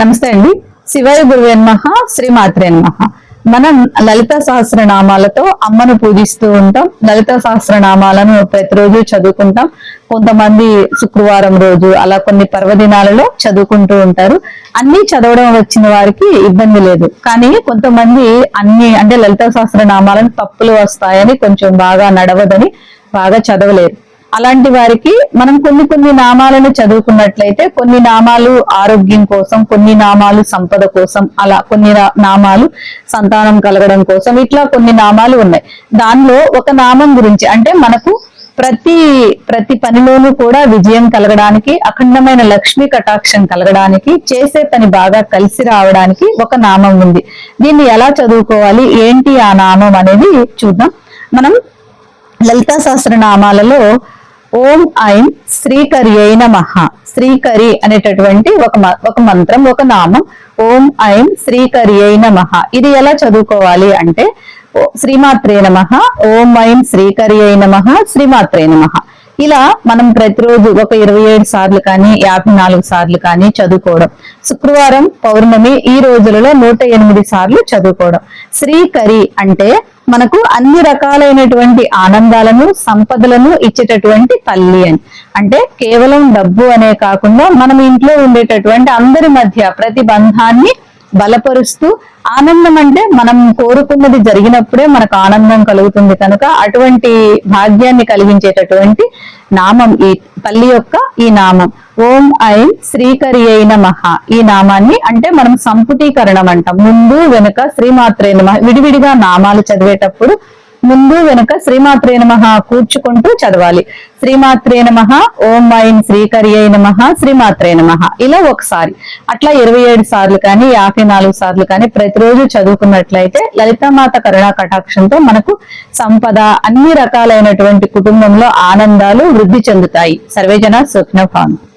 నమస్తే అండి. శివాయ గురువే శ్రీ శ్రీమాత్రే నమః. మనం లలిత సహస్రనామాలతో అమ్మను పూజిస్తూ ఉంటాం. లలిత సహస్రనామాలను ప్రతిరోజు చదువుకుంటాం. కొంతమంది శుక్రవారం రోజు అలా కొన్ని పర్వదినాలలో చదువుకుంటూ ఉంటారు. అన్ని చదవడం వచ్చిన వారికి ఇబ్బంది లేదు. కానీ కొంతమంది అన్ని అంటే లలిత సహస్రనామాలను తప్పులు వస్తాయని కొంచెం బాగా నడవదని బాగా చదవలేరు. అలాంటి వారికి మనం కొన్ని కొన్ని నామాలను చదువుకున్నట్లయితే కొన్ని నామాలు ఆరోగ్యం కోసం కొన్ని నామాలు సంపద కోసం అలా కొన్ని నామాలు సంతానం కలగడం కోసం ఇట్లా కొన్ని నామాలు ఉన్నాయి. దానిలో ఒక నామం గురించి అంటే మనకు ప్రతి ప్రతి పనిలోనూ కూడా విజయం కలగడానికి అఖండమైన లక్ష్మీ కటాక్షం కలగడానికి చేసే పని బాగా కలిసి రావడానికి ఒక నామం ఉంది. దీన్ని ఎలా చదువుకోవాలి? ఏంటి ఆ నామం అనేది చూద్దాం. మనం లలితా సహస్రనామాలలో ఓం ఐం శ్రీకరి అయిన శ్రీకరి అనేటటువంటి ఒక ఒక మంత్రం ఒక నామం. ఓం ఐం శ్రీకరి అయిన ఇది ఎలా చదువుకోవాలి అంటే ఓ- శ్రీమాత్రే నమ ఓం ఐం శ్రీకరి అయిన మహా శ్రీమాత్రే నమ. ఇలా మనం ప్రతిరోజు ఒక ఇరవై ఏడు సార్లు కానీ యాభై నాలుగు సార్లు కానీ చదువుకోవడం. శుక్రవారం పౌర్ణమి ఈ రోజులలో నూట ఎనిమిది సార్లు చదువుకోవడం. శ్రీకరి అంటే మనకు అన్ని రకాలైనటువంటి ఆనందాలను సంపదలను ఇచ్చేటటువంటి తల్లి అని. అంటే కేవలం డబ్బు అనే కాకుండా మనం ఇంట్లో ఉండేటటువంటి అందరి మధ్య ప్రతి బంధాన్ని బలపరుస్తూ ఆనందం అంటే మనం కోరుకున్నది జరిగినప్పుడే మనకు ఆనందం కలుగుతుంది కనుక అటువంటి భాగ్యాన్ని కలిగించేటటువంటి నామం ఈ తల్లి యొక్క ఈ నామం. ఓం ఐం శ్రీకరి అయిన మహా ఈ నామాన్ని అంటే మనం సంపుటీకరణం అంటాం. ముందు వెనుక శ్రీమాత్రైన మహ విడివిడిగా నామాలు చదివేటప్పుడు ముందు వెనుక శ్రీమాత్రే నమ కూర్చుకుంటూ చదవాలి. శ్రీమాత్రే నమ ఓం మైన్ శ్రీకరి నమ శ్రీమాత్రే నమ. ఇలా ఒకసారి. అట్లా ఇరవై ఏడు సార్లు కానీ యాభై నాలుగు సార్లు కానీ ప్రతిరోజు చదువుకున్నట్లయితే లలితామాత కరుణా కటాక్షంతో మనకు సంపద అన్ని రకాలైనటువంటి కుటుంబంలో ఆనందాలు వృద్ధి చెందుతాయి. సర్వేజన స్వప్న